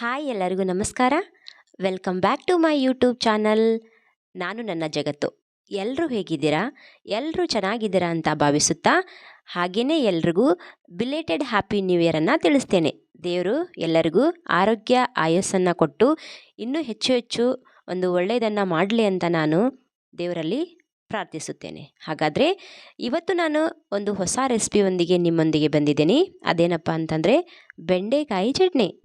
Hi ಎಲ್ಲರಿಗೂ ನಮಸ್ಕಾರ. Welcome back to my YouTube channel ನಾನು ನನ್ನ ಜಗತ್ತು. ಎಲ್ಲರೂ ಹೇಗಿದ್ದೀರಾ? ಎಲ್ಲರೂ ಚೆನ್ನಾಗಿದ್ದೀರಾ ಅಂತ ಭಾವಿಸುತ್ತಾ? ಹಾಗೆಯೇ ಎಲ್ರಿಗೂ ಬಿಲೇಟೆಡ್ ಹ್ಯಾಪಿ ನ್ಯೂ ಇಯರನ್ನು ತಿಳಿಸ್ತೇನೆ. ದೇವರು ಎಲ್ಲರಿಗೂ ಆರೋಗ್ಯ, ಆಯಸ್ಸನ್ನು ಕೊಟ್ಟು ಇನ್ನೂ ಹೆಚ್ಚು ಹೆಚ್ಚು ಒಂದು ಒಳ್ಳೆಯದನ್ನು ಮಾಡಲಿ ಅಂತ ನಾನು ದೇವರಲ್ಲಿ ಪ್ರಾರ್ಥಿಸುತ್ತೇನೆ. ಹಾಗಾದರೆ ಇವತ್ತು ನಾನು ಒಂದು ಹೊಸ ರೆಸಿಪಿಯೊಂದಿಗೆ ನಿಮ್ಮೊಂದಿಗೆ ಬಂದಿದ್ದೀನಿ. ಅದೇನಪ್ಪ ಅಂತಂದರೆ ಬೆಂಡೆಕಾಯಿ ಚಟ್ನಿ.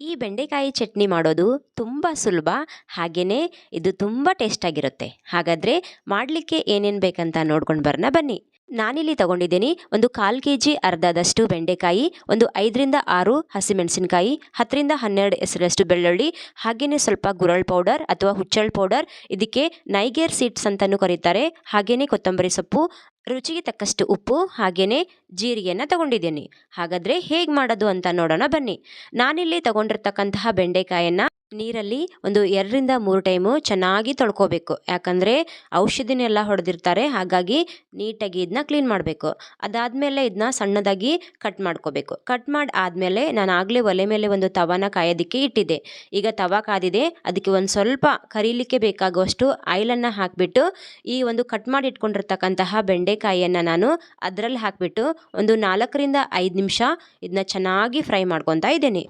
ಈ ಬೆಂಡೆಕಾಯಿ ಚಟ್ನಿ ಮಾಡೋದು ತುಂಬ ಸುಲಭ ಹಾಗೆಯೇ ಇದು ತುಂಬ ಟೇಸ್ಟಾಗಿರುತ್ತೆ ಹಾಗಾದರೆ ಮಾಡಲಿಕ್ಕೆ ಏನೇನು ಬೇಕಂತ ನೋಡ್ಕೊಂಡು ಬರೋಣ ಬನ್ನಿ. ನಾನಿಲ್ಲಿ ತಗೊಂಡಿದ್ದೀನಿ ಒಂದು ಕಾಲು ಕೆ ಜಿ ಅರ್ಧದಷ್ಟು ಬೆಂಡೆಕಾಯಿ, ಒಂದು ಐದರಿಂದ ಆರು ಹಸಿಮೆಣಸಿನಕಾಯಿ, ಹತ್ತರಿಂದ ಹನ್ನೆರಡು ಹೆಸರಷ್ಟು ಬೆಳ್ಳುಳ್ಳಿ ಹಾಗೆಯೇ ಸ್ವಲ್ಪ ಗುರಳ್ ಪೌಡರ್ ಅಥವಾ ಹುಚ್ಚಳ್ ಪೌಡರ್, ಇದಕ್ಕೆ ನೈಗೇರ್ ಸೀಡ್ಸ್ ಅಂತಲೂ ಕರೀತಾರೆ ಹಾಗೆಯೇ ಕೊತ್ತಂಬರಿ ಸೊಪ್ಪು ರುಚಿಗೆ ತಕ್ಕಷ್ಟು ಉಪ್ಪು ಹಾಗೆಯೇ ಜೀರಿಗೆಯನ್ನು ತಗೊಂಡಿದ್ದೀನಿ. ಹಾಗಾದರೆ ಹೇಗೆ ಮಾಡೋದು ಅಂತ ನೋಡೋಣ ಬನ್ನಿ. ನಾನಿಲ್ಲಿ ತಗೊಂಡಿರ್ತಕ್ಕಂತಹ ಬೆಂಡೆಕಾಯನ್ನು ನೀರಲ್ಲಿ ಒಂದು ಎರಡರಿಂದ ಮೂರು ಟೈಮು ಚೆನ್ನಾಗಿ ತೊಳ್ಕೊಬೇಕು. ಯಾಕಂದರೆ ಔಷಧಿನೆಲ್ಲ ಹೊಡೆದಿರ್ತಾರೆ, ಹಾಗಾಗಿ ನೀಟಾಗಿ ಇದನ್ನ ಕ್ಲೀನ್ ಮಾಡಬೇಕು. ಅದಾದಮೇಲೆ ಇದನ್ನ ಸಣ್ಣದಾಗಿ ಕಟ್ ಮಾಡ್ಕೋಬೇಕು. ಕಟ್ ಮಾಡಿ ಆದಮೇಲೆ ನಾನು ಆಗಲೇ ಒಲೆ ಮೇಲೆ ಒಂದು ತವಾನ ಕಾಯೋದಕ್ಕೆ ಇಟ್ಟಿದ್ದೆ. ಈಗ ತವ ಕಾದಿದೆ, ಅದಕ್ಕೆ ಒಂದು ಸ್ವಲ್ಪ ಕರೀಲಿಕ್ಕೆ ಬೇಕಾಗುವಷ್ಟು ಆಯಿಲನ್ನು ಹಾಕಿಬಿಟ್ಟು, ಈ ಒಂದು ಕಟ್ ಮಾಡಿ ಇಟ್ಕೊಂಡಿರ್ತಕ್ಕಂತಹ ಬೆಂಡೆಕಾಯಿಯನ್ನು ನಾನು ಅದರಲ್ಲಿ ಹಾಕಿಬಿಟ್ಟು ಒಂದು ನಾಲ್ಕರಿಂದ ಐದು ನಿಮಿಷ ಇದನ್ನ ಚೆನ್ನಾಗಿ ಫ್ರೈ ಮಾಡ್ಕೊತಾ ಇದ್ದೀನಿ.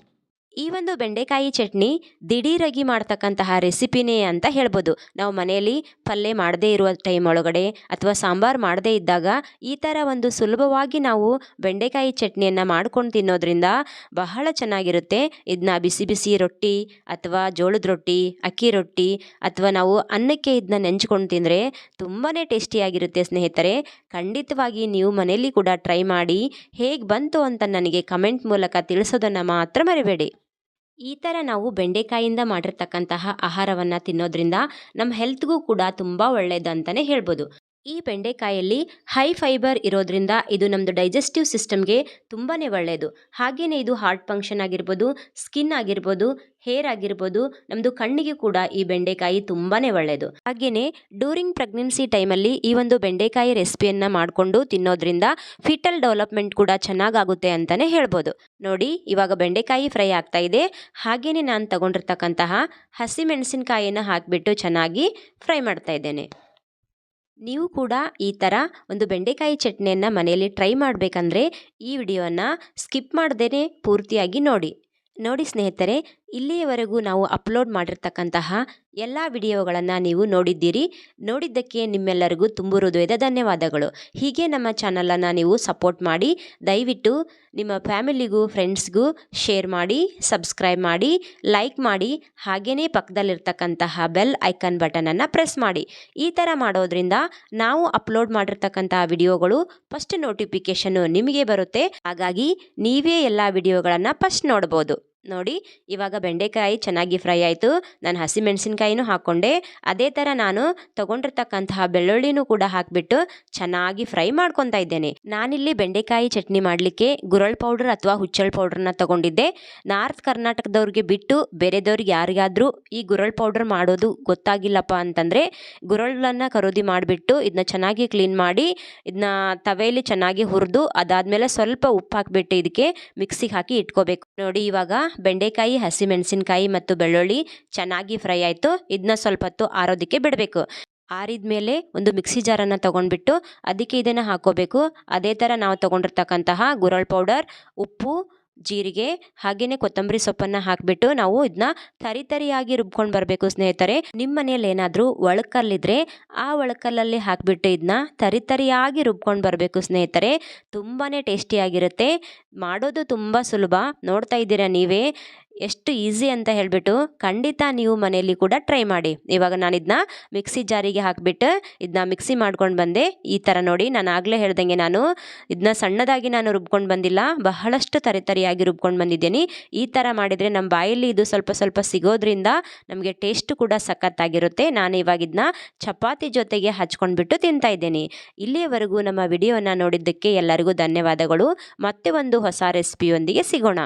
ಈ ಒಂದು ಬೆಂಡೆಕಾಯಿ ಚಟ್ನಿ ದಿಢೀರಾಗಿ ಮಾಡ್ತಕ್ಕಂತಹ ರೆಸಿಪಿನೇ ಅಂತ ಹೇಳ್ಬೋದು. ನಾವು ಮನೆಯಲ್ಲಿ ಪಲ್ಯ ಮಾಡದೇ ಇರುವ ಟೈಮ್ ಒಳಗಡೆ ಅಥವಾ ಸಾಂಬಾರು ಮಾಡದೇ ಇದ್ದಾಗ ಈ ಥರ ಒಂದು ಸುಲಭವಾಗಿ ನಾವು ಬೆಂಡೆಕಾಯಿ ಚಟ್ನಿಯನ್ನು ಮಾಡ್ಕೊಂಡು ತಿನ್ನೋದ್ರಿಂದ ಬಹಳ ಚೆನ್ನಾಗಿರುತ್ತೆ. ಇದನ್ನ ಬಿಸಿ ಬಿಸಿ ರೊಟ್ಟಿ ಅಥವಾ ಜೋಳದ ರೊಟ್ಟಿ, ಅಕ್ಕಿ ರೊಟ್ಟಿ ಅಥವಾ ನಾವು ಅನ್ನಕ್ಕೆ ಇದನ್ನ ನೆಂಚ್ಕೊಂಡು ತಿಂದರೆ ತುಂಬಾ ಟೇಸ್ಟಿಯಾಗಿರುತ್ತೆ ಸ್ನೇಹಿತರೆ. ಖಂಡಿತವಾಗಿ ನೀವು ಮನೆಯಲ್ಲಿ ಕೂಡ ಟ್ರೈ ಮಾಡಿ ಹೇಗೆ ಬಂತು ಅಂತ ನನಗೆ ಕಮೆಂಟ್ ಮೂಲಕ ತಿಳಿಸೋದನ್ನು ಮಾತ್ರ ಮರಿಬೇಡಿ. ಈ ಥರ ನಾವು ಬೆಂಡೆಕಾಯಿಂದ ಮಾಡಿರ್ತಕ್ಕಂತಹ ಆಹಾರವನ್ನು ತಿನ್ನೋದ್ರಿಂದ ನಮ್ಮ ಹೆಲ್ತ್ಗೂ ಕೂಡ ತುಂಬ ಒಳ್ಳೆಯದು ಅಂತಲೇ ಹೇಳ್ಬೋದು. ಈ ಬೆಂಡೆಕಾಯಲ್ಲಿ ಹೈ ಫೈಬರ್ ಇರೋದ್ರಿಂದ ಇದು ನಮ್ಮದು ಡೈಜೆಸ್ಟಿವ್ ಸಿಸ್ಟಮ್ಗೆ ತುಂಬಾ ಒಳ್ಳೆಯದು ಹಾಗೆಯೇ ಇದು ಹಾರ್ಟ್ ಫಂಕ್ಷನ್ ಆಗಿರ್ಬೋದು, ಸ್ಕಿನ್ ಆಗಿರ್ಬೋದು, ಹೇರ್ ಆಗಿರ್ಬೋದು ನಮ್ಮದು ಕಣ್ಣಿಗೆ ಕೂಡ ಈ ಬೆಂಡೆಕಾಯಿ ತುಂಬಾ ಒಳ್ಳೆಯದು ಹಾಗೆಯೇ ಡ್ಯೂರಿಂಗ್ ಪ್ರೆಗ್ನೆನ್ಸಿ ಟೈಮಲ್ಲಿ ಈ ಒಂದು ಬೆಂಡೆಕಾಯಿ ರೆಸಿಪಿಯನ್ನು ಮಾಡಿಕೊಂಡು ತಿನ್ನೋದ್ರಿಂದ ಫಿಟಲ್ ಡೆವಲಪ್ಮೆಂಟ್ ಕೂಡ ಚೆನ್ನಾಗಾಗುತ್ತೆ ಅಂತಲೇ ಹೇಳ್ಬೋದು. ನೋಡಿ, ಇವಾಗ ಬೆಂಡೆಕಾಯಿ ಫ್ರೈ ಆಗ್ತಾ ಇದೆ. ಹಾಗೆಯೇ ನಾನು ತಗೊಂಡಿರ್ತಕ್ಕಂತಹ ಹಸಿಮೆಣಸಿನಕಾಯಿಯನ್ನು ಮೆಣಸಿನಕಾಯಿನ ಹಾಕಿಬಿಟ್ಟು ಚೆನ್ನಾಗಿ ಫ್ರೈ ಮಾಡ್ತಾ ಇದ್ದೇನೆ. ನೀವು ಕೂಡ ಈ ಥರ ಒಂದು ಬೆಂಡೆಕಾಯಿ ಚಟ್ನಿಯನ್ನು ಮನೆಯಲ್ಲಿ ಟ್ರೈ ಮಾಡಬೇಕಂದ್ರೆ ಈ ವಿಡಿಯೋನ ಸ್ಕಿಪ್ ಮಾಡ್ದೇ ಪೂರ್ತಿಯಾಗಿ ನೋಡಿ. ನೋಡಿ ಸ್ನೇಹಿತರೆ ಇಲ್ಲಿಯವರೆಗೂ ನಾವು ಅಪ್ಲೋಡ್ ಮಾಡಿರ್ತಕ್ಕಂತಹ ಎಲ್ಲ ವಿಡಿಯೋಗಳನ್ನು ನೀವು ನೋಡಿದ್ದೀರಿ. ನೋಡಿದ್ದಕ್ಕೆ ನಿಮ್ಮೆಲ್ಲರಿಗೂ ತುಂಬು ಹೃದಯದ ಧನ್ಯವಾದಗಳು. ಹೀಗೆ ನಮ್ಮ ಚಾನಲನ್ನು ನೀವು ಸಪೋರ್ಟ್ ಮಾಡಿ, ದಯವಿಟ್ಟು ನಿಮ್ಮ ಫ್ಯಾಮಿಲಿಗೂ, ಫ್ರೆಂಡ್ಸ್ಗೂ ಶೇರ್ ಮಾಡಿ, ಸಬ್ಸ್ಕ್ರೈಬ್ ಮಾಡಿ, ಲೈಕ್ ಮಾಡಿ ಹಾಗೆಯೇ ಪಕ್ಕದಲ್ಲಿರ್ತಕ್ಕಂತಹ ಬೆಲ್ ಐಕನ್ ಬಟನನ್ನು ಪ್ರೆಸ್ ಮಾಡಿ. ಈ ಥರ ಮಾಡೋದ್ರಿಂದ ನಾವು ಅಪ್ಲೋಡ್ ಮಾಡಿರ್ತಕ್ಕಂತಹ ವಿಡಿಯೋಗಳು ಫಸ್ಟ್ ನೋಟಿಫಿಕೇಷನ್ನು ನಿಮಗೆ ಬರುತ್ತೆ. ಹಾಗಾಗಿ ನೀವೇ ಎಲ್ಲ ವಿಡಿಯೋಗಳನ್ನು ಫಸ್ಟ್ ನೋಡ್ಬೋದು. ನೋಡಿ, ಇವಾಗ ಬೆಂಡೆಕಾಯಿ ಚೆನ್ನಾಗಿ ಫ್ರೈ ಆಯಿತು. ನಾನು ಹಸಿಮೆಣಸಿನ್ಕಾಯಿನೂ ಹಾಕ್ಕೊಂಡೆ. ಅದೇ ಥರ ನಾನು ತೊಗೊಂಡಿರ್ತಕ್ಕಂತಹ ಬೆಳ್ಳುಳ್ಳಿನೂ ಕೂಡ ಹಾಕಿಬಿಟ್ಟು ಚೆನ್ನಾಗಿ ಫ್ರೈ ಮಾಡ್ಕೊತಾ ಇದ್ದೇನೆ. ನಾನಿಲ್ಲಿ ಬೆಂಡೆಕಾಯಿ ಚಟ್ನಿ ಮಾಡಲಿಕ್ಕೆ ಗುರಳ್ ಪೌಡರ್ ಅಥವಾ ಹುಚ್ಚಳ್ ಪೌಡ್ರನ್ನ ತೊಗೊಂಡಿದ್ದೆ. ನಾರ್ತ್ ಕರ್ನಾಟಕದವ್ರಿಗೆ ಬಿಟ್ಟು ಬೇರೆದವ್ರಿಗೆ ಯಾರಿಗಾದರೂ ಈ ಗುರಳ್ ಪೌಡ್ರ್ ಮಾಡೋದು ಗೊತ್ತಾಗಿಲ್ಲಪ್ಪ ಅಂತಂದರೆ ಗುರಳನ್ನು ಖರೀದಿ ಮಾಡಿಬಿಟ್ಟು ಇದನ್ನ ಚೆನ್ನಾಗಿ ಕ್ಲೀನ್ ಮಾಡಿ ಇದನ್ನ ತವೆಯಲ್ಲಿ ಚೆನ್ನಾಗಿ ಹುರಿದು ಅದಾದಮೇಲೆ ಸ್ವಲ್ಪ ಉಪ್ಪು ಹಾಕಿಬಿಟ್ಟು ಇದಕ್ಕೆ ಮಿಕ್ಸಿಗೆ ಹಾಕಿ ಇಟ್ಕೋಬೇಕು. ನೋಡಿ ಇವಾಗ ಬೆಂಡೆಕಾಯಿ, ಹಸಿಮೆಣಸಿನಕಾಯಿ ಮತ್ತು ಬೆಳ್ಳುಳ್ಳಿ ಚೆನ್ನಾಗಿ ಫ್ರೈ ಆಯಿತು. ಇದನ್ನ ಸ್ವಲ್ಪ ಹೊತ್ತು ಆರೋದಕ್ಕೆ ಬಿಡಬೇಕು. ಆರಿದ ಮೇಲೆ ಒಂದು ಮಿಕ್ಸಿ ಜಾರನ್ನು ತೊಗೊಂಡ್ಬಿಟ್ಟು ಅದಕ್ಕೆ ಇದನ್ನು ಹಾಕೋಬೇಕು. ಅದೇ ಥರ ನಾವು ತೊಗೊಂಡಿರ್ತಕ್ಕಂತಹ ಗುರಳ್ ಪೌಡರ್, ಉಪ್ಪು ಜೀರಿಗೆ ಹಾಗೆಯೇ ಕೊತ್ತಂಬರಿ ಸೊಪ್ಪನ್ನು ಹಾಕಿಬಿಟ್ಟು ನಾವು ಇದನ್ನ ತರಿ ತರಿಯಾಗಿ ರುಬ್ಕೊಂಡು ಬರಬೇಕು ಸ್ನೇಹಿತರೆ. ನಿಮ್ಮ ಮನೇಲಿ ಏನಾದರೂ ಒಳಕಲ್ಲಿದ್ರೆ ಆ ಒಳಕಲ್ಲಲ್ಲಿ ಹಾಕಿಬಿಟ್ಟು ಇದನ್ನ ತರಿ ತರಿಯಾಗಿ ರುಬ್ಕೊಂಡು ಬರಬೇಕು ಸ್ನೇಹಿತರೆ. ತುಂಬಾ ಟೇಸ್ಟಿಯಾಗಿರುತ್ತೆ. ಮಾಡೋದು ತುಂಬ ಸುಲಭ. ನೋಡ್ತಾ ಇದ್ದೀರಾ ನೀವೇ? ಎಷ್ಟು ಈಸಿ ಅಂತ ಹೇಳಿಬಿಟ್ಟು ಖಂಡಿತ ನೀವು ಮನೆಯಲ್ಲಿ ಕೂಡ ಟ್ರೈ ಮಾಡಿ. ಇವಾಗ ನಾನು ಇದನ್ನ ಮಿಕ್ಸಿ ಜಾರಿಗೆ ಹಾಕಿಬಿಟ್ಟು ಇದನ್ನ ಮಿಕ್ಸಿ ಮಾಡ್ಕೊಂಡು ಬಂದೆ. ಈ ಥರ ನೋಡಿ ನಾನು ಆಗಲೇ ಹೇಳ್ದಂಗೆ ನಾನು ಇದನ್ನ ಸಣ್ಣದಾಗಿ ನಾನು ರುಬ್ಕೊಂಡು ಬಂದಿಲ್ಲ, ಬಹಳಷ್ಟು ತರಿ ತರಿಯಾಗಿ ರುಬ್ಕೊಂಡು ಬಂದಿದ್ದೀನಿ. ಈ ಥರ ಮಾಡಿದರೆ ನಮ್ಮ ಬಾಯಲ್ಲಿ ಇದು ಸ್ವಲ್ಪ ಸ್ವಲ್ಪ ಸಿಗೋದ್ರಿಂದ ನಮಗೆ ಟೇಸ್ಟ್ ಕೂಡ ಸಖತ್ತಾಗಿರುತ್ತೆ. ನಾನು ಇವಾಗ ಇದನ್ನ ಚಪಾತಿ ಜೊತೆಗೆ ಹಚ್ಕೊಂಡ್ಬಿಟ್ಟು ತಿಂತಾ ಇದ್ದೀನಿ. ಇಲ್ಲಿಯವರೆಗೂ ನಮ್ಮ ವಿಡಿಯೋನ ನೋಡಿದ್ದಕ್ಕೆ ಎಲ್ಲರಿಗೂ ಧನ್ಯವಾದಗಳು. ಮತ್ತೆ ಒಂದು ಹೊಸ ರೆಸಿಪಿಯೊಂದಿಗೆ ಸಿಗೋಣ.